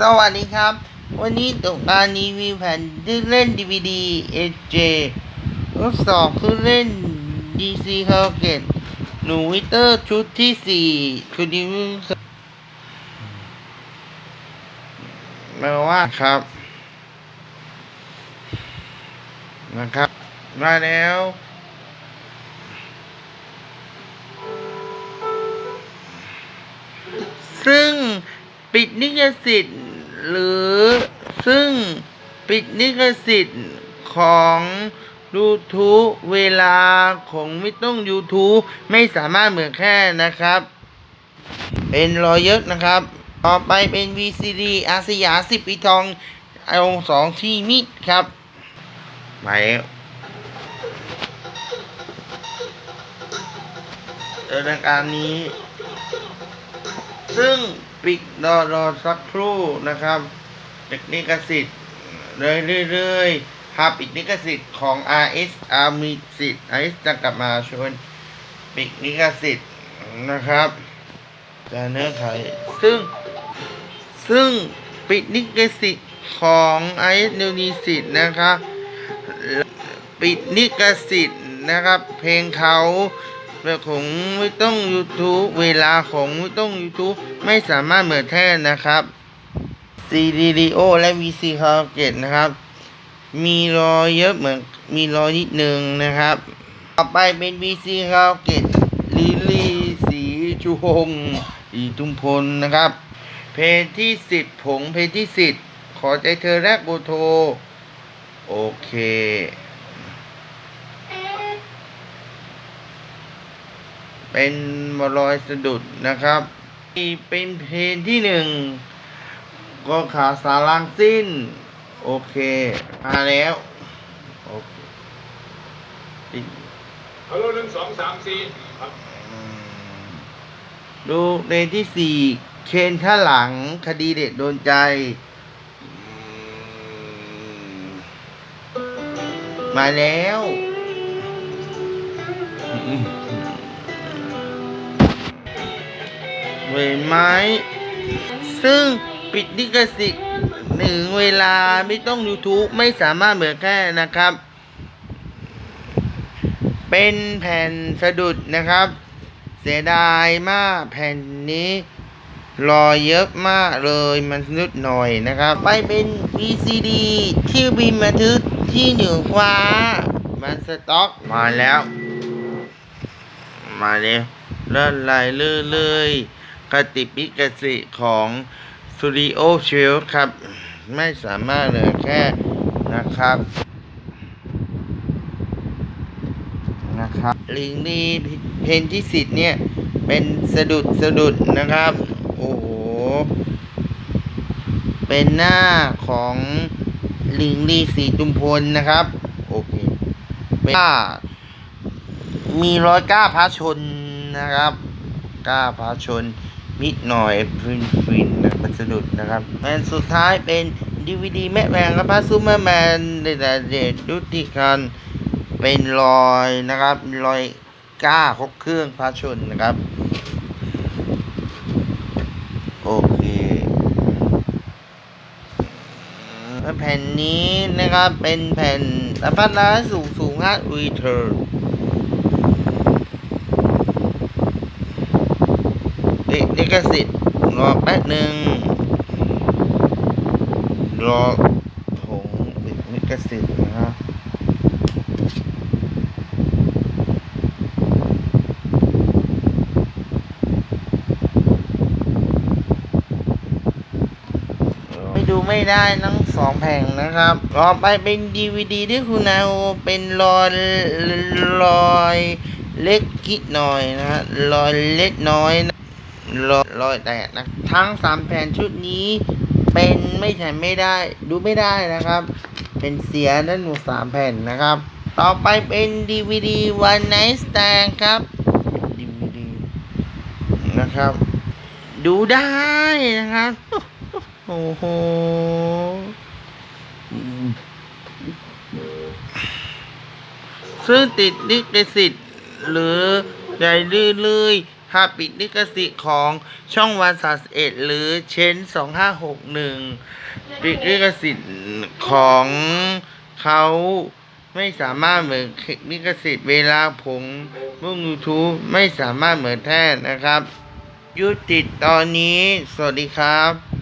สวัสดีครับ วันนี้ตกการรีวิวแผ่นที่เล่น DVD AJ ทดสอบคือเล่น DC c a r g a t หนูวิเตอร์ชุดที่สี่คือดิวแปลว่าครับ นะครับ มาแล้วซึ่ง ปิดนิกสิทธิ์หรือซึ่งปิดนิกสิทธิ์ของ YouTube เวลาของไม่ต้อง YouTube ไม่สามารถเหมือนแค่นะครับ เป็นรอยเยอะนะครับ ต่อไปเป็น VCD อาสยาสิบปีทองเอาสองที่มิดครับมาแล้วเดินการนี้ ซึ่ง ปิดรอรอสักครู่นะครับปิดนิกสิทธิ์เลยเรื่อยๆหาพปิดนิกสิทธิ์ของ RS อามีสิทธิ์ RS จะกลับมาชวนปิดนิกสิทธิ์นะครับจะเนื้อไขซึ่ง ซึ่งปิดนิกสิทธิ์ของ RS นิวนิสิทธิ์นะครับปิดนิกสิทธิ์นะครับ เพลงเขา แบบของไม่ต้อง YouTube เวลาของไม่ต้อง YouTube ไม่สามารถเหมือนแท้นะครับ CD o และ VC c a r g a t นะครับ มีรอยเยอะเหมือนมีรอยนิดนึงนะครับ ต่อไปเป็น VC c a r g a t ลิลี่สีชูหงอีทุมพลนะครับ เพลงที่สิบผงเพลงที่สิบขอใจเธอแรกโบโท โอเค เป็นรอยสะดุดนะครับนี่เป็นเพลงที่หนึ่งก็ขาสารังสิ้น โอเค มาแล้วโอเคติดฮัลโหลหนึ่งสองสามสี่ครับอืมดูเพลงที่สี่เคนข้างหลังคดีเด็ดโดนใจอืมมาแล้ว เห็นไหมซึ่งปิดนิกสิทธิ์หนึ่งเวลาไม่ต้อง YouTube ไม่สามารถเหมือนแค่นะครับ เป็นแผ่นสะดุดนะครับ เสียดายมากแผ่นนี้รอเยอะมากเลยมันสะดุดหน่อยนะครับ ไปเป็น VCD ที่บินมาทึกที่เหนือฟ้า มันสต็อกมาแล้ว มาเลยเลื่อนไหลเลื่อย ลยกติปิกสิของ Studio s h i e l ครับ ไม่สามารถเหลยแค่นะครับนะครับลิงนี้เพนที่สิทธิ์เนี่ยเป็นสะดุดสะดุดนะครับ โอ้โห เป็นหน้าของลิงลีสีจุมพลนะครับ โอเคเป็นว่ามีร้อยก้าพระชนนะครับ ก้าพระชน นิดหน่อยฟินฟินนะมันสะดุดนะครับแมนสุดท้ายเป็นดีวดีแม่แมงกับพระซูเปอร์แมนเดดเดดดุติคันเป็นรอยนะครับรอยก้าครบเครื่องพระชนนะครับ โอเคแผ่นนี้นะครับเป็นแผ่นอัปนาสูงสูงฮะรีเทิร์ นเด็กลิขสิทธิ์รอแป๊บหนึ่งรอผงเด็กลิขสิทธิ์นะครับไม่ดูไม่ได้ทั้งสองแผ่งนะครับต่อไปเป็นดีวดีที่คุณเอาเป็นรอยรอยเล็กกิดหน่อยนะฮะรอยเล็กน้อยนะ รอยรอยแตกนะทั้งสามแผ่นชุดนี้ เป็นไม่ใช่ไม่ได้ ดูไม่ได้นะครับ เป็นเสียด้านหนูสามแผ่นนะครับ ต่อไปเป็นดีวดีวันไนสแตนครับดีวดีนะครับ ดูได้นะครับ โอ้โหอืมซึ่งติดลิขสิทธิ์หรือใดลื่นเลย ภาพปิดลิขสิทธิ์ของช่องวันสาสเอ็ดหรือเชนสองห้าหกหนึ่งปิดลิขสิทธิ์ของเขาไม่สามารถเหมือนลิขสิทธิ์เวลาผมมุ่งยูทูบไม่สามารถเหมือนแท้นะครับยุติตอนนี้ สวัสดีครับ